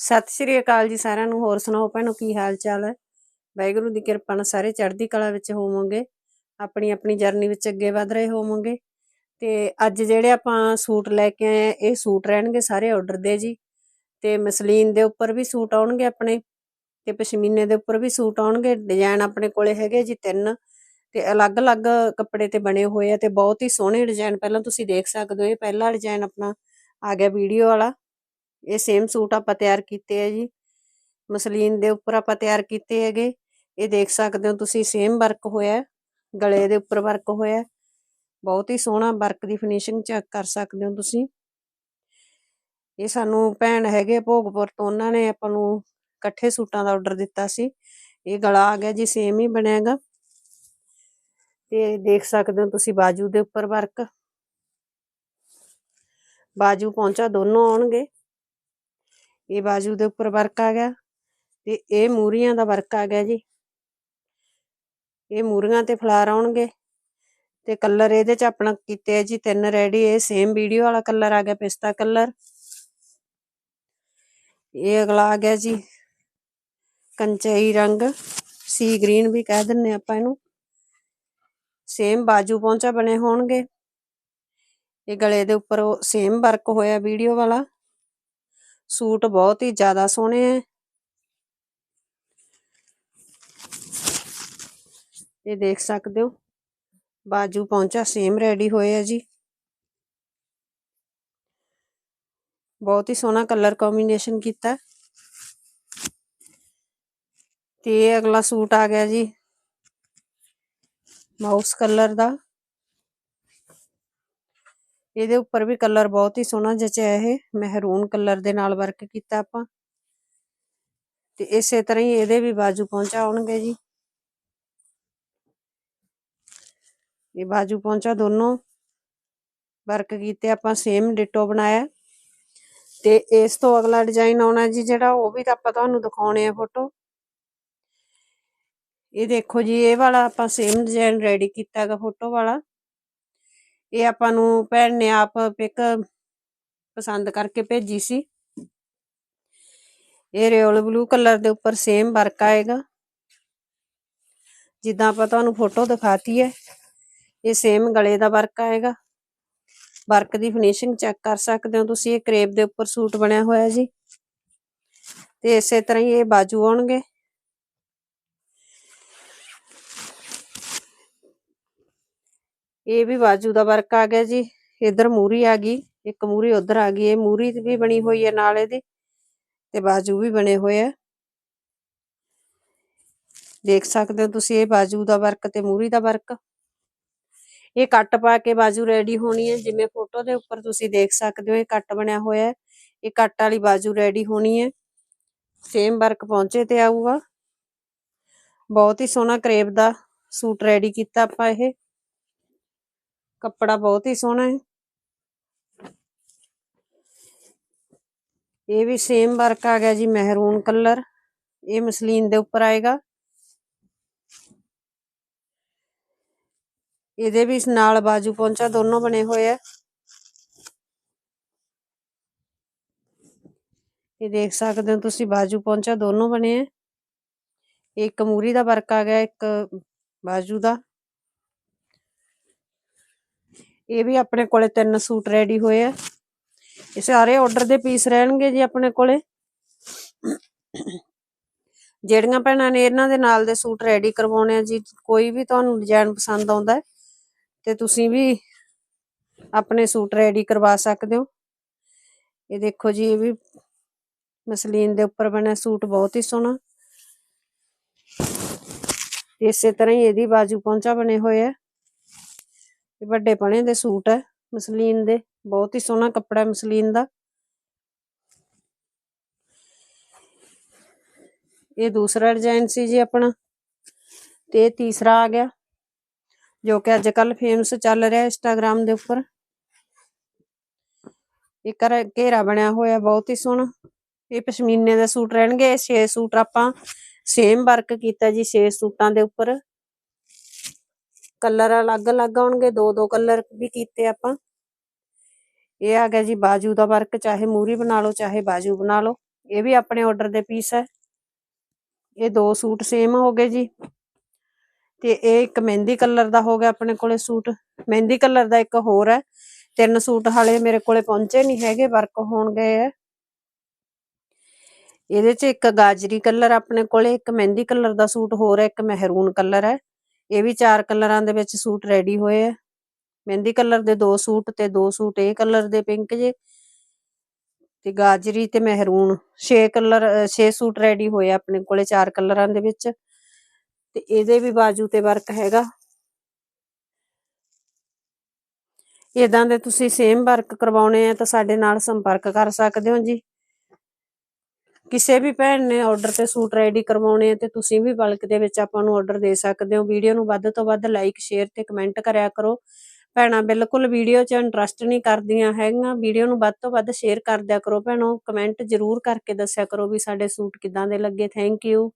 ਸਤਿ ਸ਼੍ਰੀ ਅਕਾਲ ਜੀ ਸਾਰਿਆਂ ਨੂੰ, ਹੋਰ ਸੁਣਾਓ ਭੈਣੋ, ਕੀ ਹਾਲ ਚਾਲ ਹੈ? ਵਾਹਿਗੁਰੂ ਦੀ ਕਿਰਪਾ ਨਾਲ ਸਾਰੇ ਚੜ੍ਹਦੀ ਕਲਾ ਵਿੱਚ ਹੋਵੋਗੇ ਆਪਣੀ ਆਪਣੀ ਜਰਨੀ ਵਿੱਚ ਅੱਗੇ ਵਧ ਰਹੇ ਹੋਵੋਗੇ। ਤੇ ਅੱਜ ਜਿਹੜੇ ਆਪਾਂ ਸੂਟ ਲੈ ਕੇ ਆਏ ਆ, ਇਹ ਸੂਟ ਰਹਿਣਗੇ ਸਾਰੇ ਆਰਡਰ ਦੇ ਜੀ। ਤੇ ਮਸਲੀਨ ਦੇ ਉੱਪਰ ਵੀ ਸੂਟ ਆਉਣਗੇ ਆਪਣੇ, ਤੇ ਪਸ਼ਮੀਨੇ ਦੇ ਉੱਪਰ ਵੀ ਸੂਟ ਆਉਣਗੇ। ਡਿਜ਼ਾਈਨ ਆਪਣੇ ਕੋਲੇ ਹੈਗੇ ਜੀ ਤਿੰਨ, ਤੇ ਅਲੱਗ-ਅਲੱਗ ਕੱਪੜੇ ਤੇ ਬਣੇ ਹੋਏ ਆ ਤੇ ਬਹੁਤ ਹੀ ਸੋਹਣੇ ਡਿਜ਼ਾਈਨ ਪਹਿਲਾਂ ਤੁਸੀਂ ਦੇਖ ਸਕਦੇ ਹੋ, ਇਹ ਪਹਿਲਾ ਡਿਜ਼ਾਈਨ ਆਪਣਾ ਆ ਗਿਆ ਵੀਡੀਓ ਵਾਲਾ। ਇਹ ਸੇਮ ਸੂਟ ਆਪਾਂ ਤਿਆਰ ਕੀਤੇ ਆ ਜੀ। ਮਸਲੀਨ ਦੇ ਉੱਪਰ ਆਪਾਂ ਤਿਆਰ ਕੀਤੇ ਹੈਗੇ। ਇਹ ਦੇਖ ਸਕਦੇ ਹੋ ਤੁਸੀਂ ਸੇਮ ਵਰਕ ਹੋਇਆ ਗਲੇ ਦੇ ਉੱਪਰ ਵਰਕ ਹੋਇਆ ਬਹੁਤ ਹੀ ਸੋਹਣਾ ਵਰਕ ਦੀ ਫਿਨਿਸ਼ਿੰਗ ਚੈੱਕ ਕਰ ਸਕਦੇ ਹੋ ਤੁਸੀਂ। ਇਹ ਸਾਨੂੰ ਭੈਣ ਹੈਗੇ ਭੋਗਪੁਰ ਤੋਂ, ਉਹਨਾਂ ਨੇ ਆਪਾਂ ਨੂੰ ਇਕੱਠੇ ਸੂਟਾਂ ਦਾ ਆਰਡਰ ਦਿੱਤਾ ਸੀ। ਇਹ ਗਲਾ ਆ ਗਿਆ ਜੀ ਸੇਮ ਹੀ ਬਣਿਆਗਾ ਤੇ ਦੇਖ ਸਕਦੇ ਹੋ ਤੁਸੀਂ ਬਾਜੂ ਦੇ ਉੱਪਰ ਵਰਕ ਬਾਜੂ ਪਹੁੰਚਾ ਦੋਨੋਂ ਆਉਣਗੇ। ਇਹ ਬਾਜੂ ਦੇ ਉੱਪਰ ਵਰਕ ਆ ਗਿਆ ਤੇ ਇਹ ਮੂਰੀਆਂ ਦਾ ਵਰਕ ਆ ਗਿਆ ਜੀ। ਇਹ ਮੂਰੀਆਂ ਤੇ ਫਲਾਰ ਆਉਣਗੇ ਤੇ ਕਲਰ ਇਹਦੇ ਚ ਆਪਣਾ ਕੀਤੇ ਆ ਜੀ, ਤਿੰਨ ਰੈਡੀ ਇਹ ਸੇਮ ਵੀਡੀਓ ਵਾਲਾ ਕਲਰ ਆ ਗਿਆ, ਪਿਸਤਾ ਕਲਰ। ਇਹ ਅਗਲਾ ਆ ਗਿਆ ਜੀ, ਕੰਚਈ ਰੰਗ ਸੀ ਗ੍ਰੀਨ ਵੀ ਕਹਿ ਦਿੰਨੇ ਆਪਾਂ ਇਹਨੂੰ। ਸੇਮ ਬਾਜੂ ਪਹੁੰਚਾ ਬਣੇ ਹੋਣਗੇ। ਇਹ ਗਲੇ ਦੇ ਉੱਪਰ ਸੇਮ ਵਰਕ ਹੋਇਆ ਵੀਡੀਓ ਵਾਲਾ। ਸੂਟ ਬਹੁਤ ਹੀ ਜ਼ਿਆਦਾ ਸੋਹਣੇ ਹੈ ਇਹ ਦੇਖ ਸਕਦੇ ਹੋ, ਬਾਜੂ ਪਹੁੰਚਾ ਸੇਮ ਰੈਡੀ ਹੋਏ ਆ ਜੀ। ਬਹੁਤ ਹੀ ਸੋਹਣਾ ਕਲਰ ਕੰਬੀਨੇਸ਼ਨ ਕੀਤਾ। ਤੇ ਅਗਲਾ ਸੂਟ ਆ ਗਿਆ ਜੀ ਮਾਊਸ ਕਲਰ ਦਾ। ਇਹਦੇ ਉੱਪਰ ਵੀ ਕਲਰ ਬਹੁਤ ਹੀ ਸੋਹਣਾ ਜਚਿਆ ਇਹ ਮਹਿਰੂਨ ਕਲਰ ਦੇ ਨਾਲ ਵਰਕ ਕੀਤਾ ਆਪਾਂ। ਤੇ ਇਸੇ ਤਰ੍ਹਾਂ ਹੀ ਇਹਦੇ ਵੀ ਬਾਜੂ ਪਹੁੰਚਾ ਆਉਣਗੇ ਜੀ। ਇਹ ਬਾਜੂ ਪਹੁੰਚਾ ਦੋਨੋਂ ਵਰਕ ਕੀਤੇ ਆਪਾਂ ਸੇਮ ਡਿਟੋ ਬਣਾਇਆ। ਤੇ ਇਸ ਤੋਂ ਅਗਲਾ ਡਿਜ਼ਾਈਨ ਆਉਣਾ ਜੀ ਜਿਹੜਾ ਉਹ ਵੀ ਤਾਂ ਆਪਾਂ ਤੁਹਾਨੂੰ ਦਿਖਾਉਣੇ ਆ ਫੋਟੋ ਇਹ ਦੇਖੋ ਜੀ, ਇਹ ਵਾਲਾ ਆਪਾਂ ਸੇਮ ਡਿਜ਼ਾਈਨ ਰੈਡੀ ਕੀਤਾਗਾ ਫੋਟੋ ਵਾਲਾ। ਇਹ ਆਪਾਂ ਨੂੰ ਭੈਣ ਨੇ ਆਪ ਪਿਕ ਪਸੰਦ ਕਰਕੇ ਭੇਜੀ ਸੀ। ਇਹ ਰਿਓਲ ਬਲੂ ਕਲਰ ਦੇ ਉੱਪਰ ਸੇਮ ਵਰਕ ਆਏਗਾ। ਜਿੱਦਾਂ ਆਪਾਂ ਤੁਹਾਨੂੰ ਫੋਟੋ ਦਿਖਾਤੀ ਹੈ, ਇਹ ਸੇਮ ਗਲੇ ਦਾ ਵਰਕ ਆਏਗਾ। ਵਰਕ ਦੀ ਫਿਨਿਸ਼ਿੰਗ ਚੈੱਕ ਕਰ ਸਕਦੇ ਹੋ ਤੁਸੀਂ, ਇਹ ਕਰੇਪ ਦੇ ਉੱਪਰ ਸੂਟ ਬਣਿਆ ਹੋਇਆ ਜੀ। ਤੇ ਇਸੇ ਤਰ੍ਹਾਂ ਹੀ ਇਹ ਬਾਜੂ ਆਉਣਗੇ। ਇਹ ਵੀ ਬਾਜੂ ਦਾ ਵਰਕ ਆ ਗਿਆ ਜੀ। ਇਧਰ ਮੂਰੀ ਆ ਗਈ, ਇੱਕ ਮੂਰੀ ਉਧਰ ਆ ਗਈ। ਇਹ ਮੂਰੀ ਵੀ ਬਣੀ ਹੋਈ ਹੈ ਨਾਲ ਇਹਦੇ ਤੇ ਬਾਜੂ ਵੀ ਬਣੇ ਹੋਏ ਆ। ਦੇਖ ਸਕਦੇ ਹੋ ਤੁਸੀਂ ਇਹ ਬਾਜੂ ਦਾ ਵਰਕ ਤੇ ਮੂਰੀ ਦਾ ਵਰਕ। ਇਹ ਕੱਟ ਪਾ ਕੇ ਬਾਜੂ ਰੈਡੀ ਹੋਣੀ ਹੈ। ਜਿਵੇਂ ਫੋਟੋ ਦੇ ਉੱਪਰ ਤੁਸੀਂ ਦੇਖ ਸਕਦੇ ਹੋ ਇਹ ਕੱਟ ਬਣਿਆ ਹੋਇਆ ਹੈ। ਇਹ ਕੱਟ ਵਾਲੀ ਬਾਜੂ ਰੈਡੀ ਹੋਣੀ ਹੈ। ਸੇਮ ਵਰਕ ਪਹੁੰਚੇ ਤੇ ਆਊਗਾ। ਬਹੁਤ ਹੀ ਸੋਹਣਾ ਕਰੇਪ ਦਾ ਸੂਟ ਰੈਡੀ ਕੀਤਾ ਆਪਾਂ ਇਹ। ਕੱਪੜਾ ਬਹੁਤ ਹੀ ਸੋਹਣਾ ਹੈ। ਇਹ ਵੀ ਸੇਮ ਵਰਕ ਆ ਗਿਆ ਜੀ, ਮਹਿਰੂਨ ਕਲਰ ਇਹ ਮਸਲੀਨ ਦੇ ਉੱਪਰ ਆਏਗਾ। ਇਹਦੇ ਵੀ ਨਾਲ ਬਾਜੂ ਪਹੁੰਚਾ ਦੋਨੋਂ ਬਣੇ ਹੋਏ ਆ। ਇਹ ਦੇਖ ਸਕਦੇ ਹੋ ਤੁਸੀਂ, ਬਾਜੂ ਪਹੁੰਚਾ ਦੋਨੋਂ ਬਣੇ ਆ। ਇੱਕ ਮੂਰੀ ਦਾ ਵਰਕ ਆ ਗਿਆ, ਇੱਕ ਬਾਜੂ ਦਾ। ਇਹ ਵੀ ਆਪਣੇ ਕੋਲੇ ਤਿੰਨ ਸੂਟ ਰੈਡੀ ਹੋਏ ਆ। ਇਹ ਸਾਰੇ ਆਰਡਰ ਦੇ ਪੀਸ ਰਹਿਣਗੇ ਜੀ ਆਪਣੇ ਕੋਲੇ। ਜਿਹੜੀਆਂ ਭੈਣਾਂ ਨੇ ਇਹਨਾਂ ਦੇ ਨਾਲ ਦੇ ਸੂਟ ਰੈਡੀ ਕਰਵਾਉਣੇ ਆ ਜੀ, ਕੋਈ ਵੀ ਤੁਹਾਨੂੰ ਡਿਜ਼ਾਈਨ ਪਸੰਦ ਆਉਂਦਾ ਹੈ, ਤੇ ਤੁਸੀਂ ਵੀ ਆਪਣੇ ਸੂਟ ਰੈਡੀ ਕਰਵਾ ਸਕਦੇ ਹੋ। ਇਹ ਦੇਖੋ ਜੀ, ਇਹ ਵੀ ਮਸਲੀਨ ਦੇ ਉੱਪਰ ਬਣਿਆ ਸੂਟ ਬਹੁਤ ਹੀ ਸੋਹਣਾ। ਇਸੇ ਤਰ੍ਹਾਂ ਹੀ ਇਹਦੀ ਬਾਜੂ ਪਹੁੰਚਾ ਬਣੇ ਹੋਏ ਆ। ਇਹ ਵੱਡੇ ਪਣੇ ਦੇ ਸੂਟ ਹੈ ਮਸਲੀਨ ਦੇ। ਬਹੁਤ ਹੀ ਸੋਹਣਾ ਕੱਪੜਾ ਮਸਲੀਨ ਦਾ। ਇਹ ਦੂਸਰਾ ਡਿਜ਼ਾਈਨ ਸੀ ਜੀ ਆਪਣਾ, ਤੇ ਇਹ ਤੀਸਰਾ ਆ ਗਿਆ, ਜੋ ਕਿ ਅੱਜ ਕੱਲ ਫੇਮਸ ਚੱਲ ਰਿਹਾ ਇੰਸਟਾਗ੍ਰam ਦੇ ਉੱਪਰ। ਇਹ ਕਰ ਘੇਰਾ ਬਣਿਆ ਹੋਇਆ, ਬਹੁਤ ਹੀ ਸੋਹਣਾ। ਇਹ ਪਸ਼ਮੀਨੇ ਦੇ ਸੂਟ ਰਹਿਣਗੇ 6 ਸੂਟ ਆਪਾਂ ਸੇਮ ਵਰਕ ਕੀਤਾ ਜੀ 6 ਸੂਟਾਂ ਦੇ ਉੱਪਰ। ਕਲਰ ਅਲੱਗ-ਅਲੱਗ ਆਉਣਗੇ, ਦੋ ਦੋ ਕਲਰ ਵੀ ਕੀਤੇ ਆਪਾਂ। ਇਹ ਆ ਗਿਆ ਜੀ ਬਾਜੂ ਦਾ ਵਰਕ, ਚਾਹੇ ਮੂਰੀ ਬਣਾ ਲਓ, ਚਾਹੇ ਬਾਜੂ ਬਣਾ ਲਓ। ਇਹ ਵੀ ਆਪਣੇ ਆਰਡਰ ਦੇ ਪੀਸ ਹੈ। ਇਹ ਦੋ ਸੂਟ ਸੇਮ ਹੋ ਗਏ ਜੀ। ਤੇ ਇਹ ਇੱਕ ਮਹਿੰਦੀ ਕਲਰ ਦਾ ਹੋ ਗਿਆ ਆਪਣੇ ਕੋਲੇ ਸੂਟ। ਮਹਿੰਦੀ ਕਲਰ ਦਾ ਇੱਕ ਹੋਰ ਹੈ। ਤਿੰਨ ਸੂਟ ਹਾਲੇ ਮੇਰੇ ਕੋਲੇ ਪਹੁੰਚੇ ਨਹੀਂ ਹੈਗੇ, ਵਰਕ ਹੋਣ ਗਏ ਹੈ। ਇਹਦੇ ਚ ਇੱਕ ਗਾਜਰੀ ਕਲਰ ਆਪਣੇ ਕੋਲੇ, ਇੱਕ ਮਹਿੰਦੀ ਕਲਰ ਦਾ ਸੂਟ ਹੋਰ ਹੈ, ਇੱਕ ਮਹਿਰੂਨ ਕਲਰ ਹੈ। ਇਹ ਵੀ ਚਾਰ ਕਲਰਾਂ ਦੇ ਵਿੱਚ ਸੂਟ ਰੈਡੀ ਹੋਏ ਆ। ਮਹਿੰਦੀ ਕਲਰ ਦੇ ਦੋ ਸੂਟ ਤੇ ਦੋ ਸੂਟ ਇਹ ਕਲਰ ਦੇ ਪਿੰਕ ਜੇ। ਤੇ ਗਾਜਰੀ ਤੇ ਮਹਿਰੂਨ। 6 ਕਲਰ 6 ਸੂਟ ਰੈਡੀ ਹੋਏ ਆਪਣੇ ਕੋਲੇ ਚਾਰ ਕਲਰਾਂ ਦੇ ਵਿੱਚ। ਤੇ ਇਹਦੇ ਵੀ ਬਾਜੂ ਤੇ ਵਰਕ ਹੈਗਾ। ਇਦਾਂ ਦੇ ਤੁਸੀਂ ਸੇਮ ਵਰਕ ਕਰਵਾਉਣੇ ਆ ਤਾਂ ਸਾਡੇ ਨਾਲ ਸੰਪਰਕ ਕਰ ਸਕਦੇ ਹੋ ਜੀ। ਕਿਸੇ ਵੀ ਭੈਣ ਨੇ ਆਰਡਰ ਤੇ ਸੂਟ ਰੈਡੀ ਕਰਵਾਉਣੇ ਆ ਤੇ ਤੁਸੀਂ ਵੀ ਬਲਕ ਦੇ ਵਿੱਚ ਆਪਾਂ ਨੂੰ ਆਰਡਰ ਦੇ ਸਕਦੇ ਹੋ। ਵੀਡੀਓ ਨੂੰ ਵੱਧ ਤੋਂ ਵੱਧ ਲਾਈਕ ਸ਼ੇਅਰ ਤੇ ਕਮੈਂਟ ਕਰਿਆ ਕਰੋ। ਭੈਣਾਂ, ਬਿਲਕੁਲ ਵੀਡੀਓ 'ਚ ਇੰਟਰਸਟ ਨਹੀਂ ਕਰਦੀਆਂ ਹੈਗੀਆਂ। ਵੀਡੀਓ ਨੂੰ ਵੱਧ ਤੋਂ ਵੱਧ ਸ਼ੇਅਰ ਕਰ ਦਿਆ ਕਰੋ ਭੈਣੋ। ਕਮੈਂਟ ਜ਼ਰੂਰ ਕਰਕੇ ਦੱਸਿਆ ਕਰੋ ਵੀ ਸਾਡੇ ਸੂਟ ਕਿਦਾਂ ਦੇ ਲੱਗੇ। Thank you